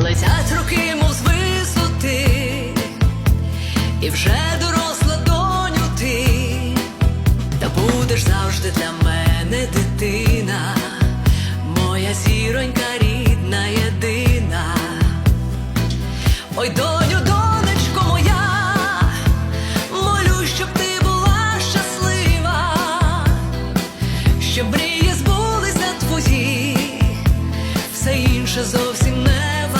летять роки, мов з і вже доросла доню ти, та будеш завжди для мене дитина, моя зіронька рідна, єдина. Ой, доню, донечко моя, молю, щоб ти була щаслива, щоб мрії збулися твої, все інше зовсім не важливо.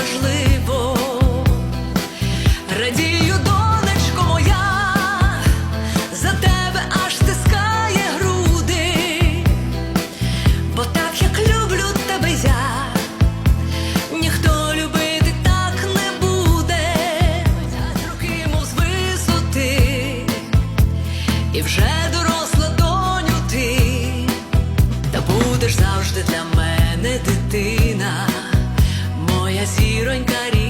Радію, донечко моя, за тебе аж стискає груди, бо так як люблю тебе я, ніхто любити так не буде. Роки, мов з висоти, і вже доросла доню ти, та будеш завжди для мене дитина, моя зіронька рідна,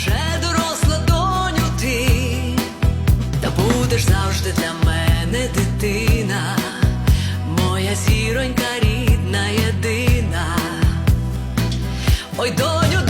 вже доросла доню ти, та будеш завжди для мене дитина, моя зіронька рідна єдина. Ой, доню.